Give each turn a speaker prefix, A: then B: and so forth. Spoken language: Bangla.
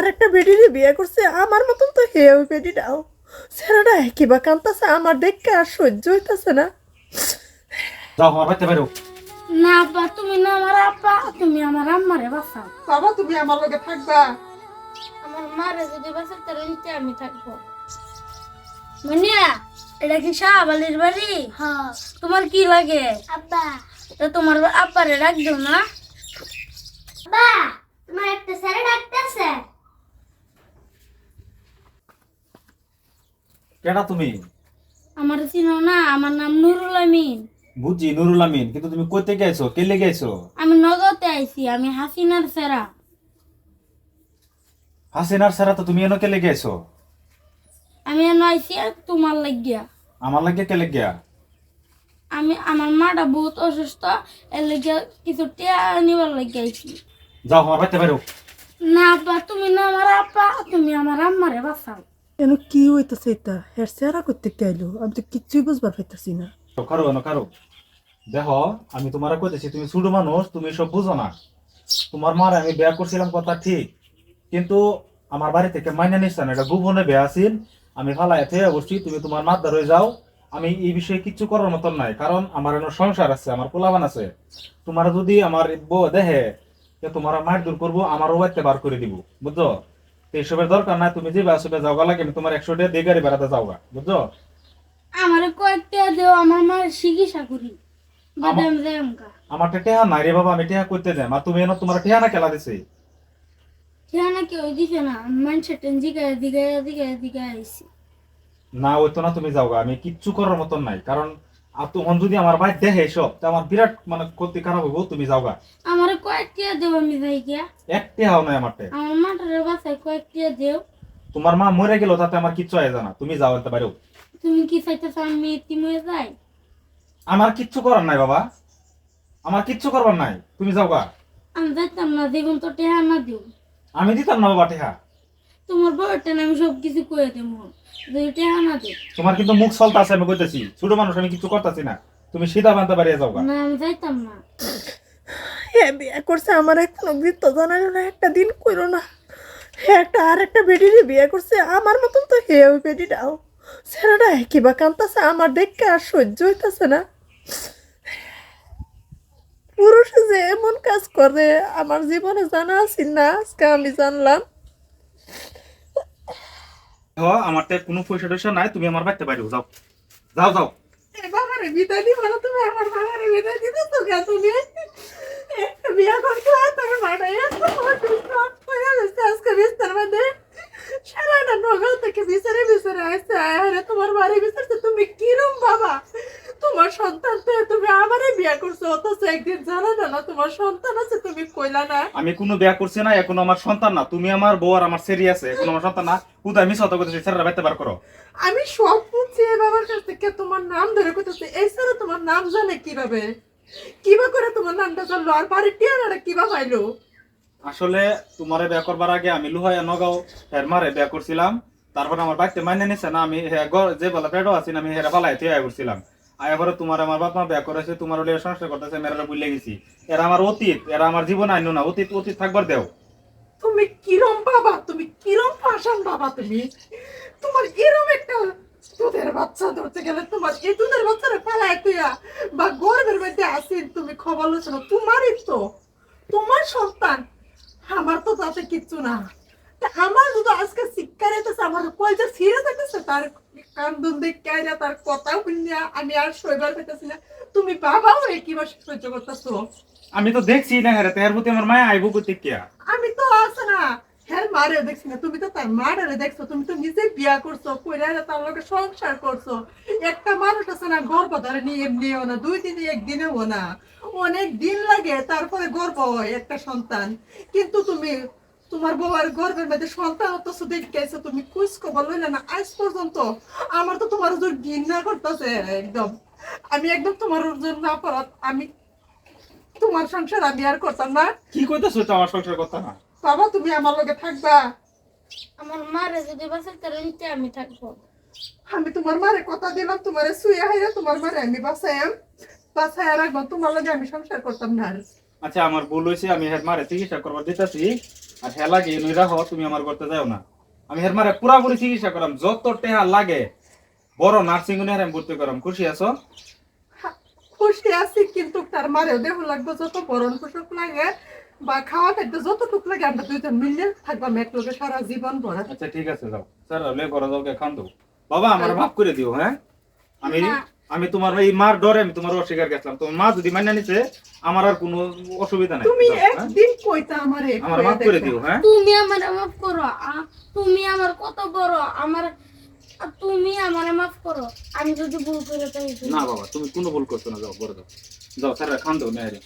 A: আরেকটা বেডিরে বিয়ে করছে আমার মতন তো হেও বেডিটাও ছেলেটা কিবা কান্তাছে আমার দেখে আর সহ্য হইতাছে না।
B: যাও আমার বাড়িতে বেরো।
C: না আব্বা তুমি না আমার আব্বা তুমি আমার আম্মারে বাঁচাও।
A: বাবা তুমি আমার লগে থাকবা।
C: আমার মারে যদি বাঁচাতে রইতে আমি থাকব। মুনিয়া এটা কি শাহ শাহবালির বাড়ি? হ্যাঁ। তোমার কি লাগে? আব্বা। তো তোমার আব্বারে রাখছো না?
D: বা তোমার একটা স্যার ডাকতেছে।
B: কেডা তুমি?
C: আমার চিনো না আমার নাম নুরুল আমিন।
B: বুঝছি নুরুল আমিন কিন্তু তুমি কইতে গেছো কে লেগে গেছো?
C: আমি নগদে আইছি আমি হাসিনার সেরা।
B: হাসিনার সারা তো তুমি এনো কে লেগে গেছো?
C: আমি এনে আইছি তোমার লাগিয়া।
B: আমার লাগে কে লেগে
C: আমি আমার মাটা বহুত অসুস্থ এর লাগিয়া কিছু টিয়া নিবার লাগিয়া আইছি।
B: যাও আমার বাড়িতে বেরো
C: না আব্বা তুমি না আমার আব্বা তুমি আমার আম্মারে বাঁচাও।
A: এন কি হইতাছে এটা হের চেহারা করতে গেলো আমি তো কিচ্ছুই বুঝবার পাইতাছি না
B: কারও এনো কারও দেখো আমি তোমার কইতেছি তুমি ছোট মানুষ তুমি সব বুঝো না তোমার মার আমি বিয়া করছিলাম কথা ঠিক কিন্তু আমার বাড়ি থেকে মাইনে নিচ্ছে না এটা গোপনে বিয়া আছিল আমি ফালাই থেকে বসছি তুমি তোমার মাত ধরে যাও আমি এই বিষয়ে কিচ্ছু করার মতন নাই কারণ আমার এনে সংসার আছে আমার পোলাবান আছে তোমার যদি আমার বউ দেহে তোমার মার দূর করব আমারও বাড়িতে বার করে দিব বুঝছ এইসবের দরকার নাই তুমি যে আসবে যাওগা লাগে না, তোমার একশো টাকা দিয়ে গাড়ি বেড়াতে যাওগা বুঝছ?
C: আমার কয়েকটা দেও আমার মার চিকিৎসা করি বাদাম দেমকা
B: আমার টেহা নাই রে বাবা আমি টেহা করতে যাই মা তুমি এনে তোমার টেহা না খেলা দিছে?
C: ঠিক না কেউ দিছে না মানুষের টেন জিগায় দিগায় দিগায় দিগায় আইছি।
B: না ওই তো না তুমি যাওগা আমি কিচ্ছু করার মতন নাই কারণ আর তখন যদি আমার ভাই দেখে সব তা আমার বিরাট মানে ক্ষতি খারাপ হব তুমি যাওগা।
C: আমার কয়েকটা দেও আমি যাই গিয়া
B: এক টেহাও নাই আমার।
C: আমার মাটারে বাসায় দেও।
B: তোমার মা মরে গেল তাতে আমার কিচ্ছু আয় জানা তুমি যাও এতে বাইরেও।
C: তুমি কি চাইতেছ আমি এতিম হয়ে যাই?
B: আমার কিচ্ছু করার নাই বাবা। আমার কিচ্ছু করবার নাই। তুমি যাওগা।
C: আমি যাইতাম না দেখুন তো টেহা না দিও।
B: আমি দিতাম না বাবা টেহা।
C: তোমার বউটা আমি সব কিছু করে দেবো
B: তোমার কিন্তু মুখ আছে আমি কইতেছি। ছোট মানুষ আমি কিছু করতেছি না। তুমি সিধা বানতে বাড়িয়ে যাওগা
C: না আমি যাইতাম না।
A: হে বিয়ে করছে আমার কোনো গীত জানালো না একটা দিন কইরো না। হে একটা আর একটা বেডিরে বিয়ে করছে আমার মতন তো হেও বেডিটাও ছেলেটা কিবা কান্তাছে আমার দেখে আর সহ্য হইতাছে না। পুরুষ যে এমন কাজ করে আমার জীবনে জানা আছিল না আজকে আমি জানলাম।
B: হ আমার তো কোনো পয়সা টয়সা নাই, তুমি আমার বাড়িতে বাইরেও যাও। যাও যাও।
A: বাবারে, বিদায় দিবা না তুমি? আমার বাবারে বিদায় দিতে তো কে তুমি? বিয়া করছ তোর মাটা এত অসুস্থ গেছে আজকে বিস্তার মধ্যে সারাটা নগর থেকে বিচারে বিচারে আসছে। আরে, তোমার বাড়ি বিচারছে তুমি কিরম বাবা? তোমার সন্তান তো তুমি আমারে বিয়া করছ, অথচ একদিন জানা তোমার সন্তান আছে কইলা না?
B: আমি কোনো বিয়া করছি না এখন আমার সন্তান না। তুমি আমার বউ আর আমার সেরি আছে এখন আমার সন্তান না। কোথায় মিস হতে করতেছি স্যারেরা বাইতে বার করো।
A: আমি সব বুঝছি বাবার কাছ থেকে তোমার নাম ধরে কইতেছে। এই স্যার তোমার নাম জানে কীভাবে? কিবা করে তোমার নামটা জানলো? আর বাড়ির টিয়ানাটা কিবা পাইলো?
B: আসলে তোমারে বিয়া করবার আগে আমি লুহাইয়া নগাঁও হের মারে বিয়া করছিলাম। তারপর আমার বাড়িতে মাইনে নিছে না আমি যে বেলা পেটও আছি না আমি হেরা পালাই তুই আয় করছিলাম আয় তোমার আমার বাপ মা বিয়া করেছে তোমার ওলিয়া সংসার করতেছে মেয়েরা বুঝলে গেছি। এরা আমার অতীত, এরা আমার জীবন আইনো না, অতীত অতীত থাকবার দেও।
A: তুমি কিরম বাবা, তুমি কিরম পাশান বাবা তুমি? তোমার এরম একটা দুধের বাচ্চা ধরতে গেলে তোমার এই দুধের বাচ্চারা পালায় তুইয়া বা গর্বের মধ্যে আসিন তুমি খবর লোচনা তোমারই তো, তোমার সন্তান, আমার তো তাতে কিচ্ছু না। আমার যদি আজকে শিক্ষা রেখেছে আমার কয়টা ছিঁড়ে থাকতেছে তার কান্দন দেখে আইনা তার কথা শুনিয়া আমি আর শৈবার পেতেছি না। তুমি বাবা হয়ে কীভাবে সহ্য করতেছো।
B: আমি তো দেখছি না হেরে তেহার প্রতি আমার মায়া আইব করতে কিয়া
A: আমি তো আছে না হ্যাঁ মারে দেখছি না তুমি তো তার মারে দেখছ তুমি তো নিজে বিয়া করছ কইরা তার লগে সংসার করছ। একটা মানুষ আছে না গর্ব ধরে নিয়ে এমনিও না দুই দিনে একদিনেও না। অনেক দিন লাগে তারপরে গর্ব হয় একটা সন্তান। কিন্তু তুমি তোমার বউয়ের গর্ভের মধ্যে সন্তান তো শুধু তুমি কুচ খবর লইলে না আজ পর্যন্ত? আমার তো তোমার জন্য ঘৃণা করতেছে একদম। আমি একদম তোমার জন্য অপরাধ আমি তোমার সংসার আমি আর করতাম না।
B: কি কইতেছো তো আমার সংসার কথা না?
A: বাবা তুমি আমার লগে থাকবা।
C: আমার মারে যদি বাঁচাতে রইতে আমি থাকব।
A: আমি তোমার মারে কথা দিলাম তোমারে শুয়ে হাইরা তোমার মারে আমি বাসায়াম বাসায় রাখব তোমার লগে আমি সংসার করতাম না। আর।
B: আচ্ছা আমার ভুল হয়েছে আমি হের মারে চিকিৎসা করবার দিতেছি। আর হ্যাঁ লাগে নই রাখো তুমি আমার করতে যাও না। আমি হের মারে পুরাপুরি চিকিৎসা করাম যত টেহা লাগে। বড় নার্সিং হোমে আমি ভর্তি করাম। খুশি আছো?
A: খুশি আছি কিন্তু তার মারেও দেহ লাগবে যত বরণ পোষক লাগে বা খাওয়া খাদ্য যতটুক লাগে আমরা দুইজন মিলে থাকবাম এক লোকে সারা জীবন ভরা।
B: আচ্ছা ঠিক আছে যাও। স্যার লে বড় যাওকে খান দেবো বাবা আমার মাফ করে দিও হ্যাঁ? আমি। আমি তোমার এই মার ডরে আমি তোমার অস্বীকার গেছিলাম তোমার মা যদি মান্য নিছে আমার আর কোনো অসুবিধা নাই।
A: তুমি
B: হ্যাঁ?
A: একদিন কইতা আমারে
B: আমার মাফ করে দিও হ্যাঁ?
C: তুমি আমার মাফ করো তুমি আমার কত বড় আমার তুমি আমার মাফ করো। আমি যদি ভুল করে তাই
B: না বাবা তুমি কোনো ভুল করছ না যাও বড় দাও যাও স্যার খান দাও মেয়েরে।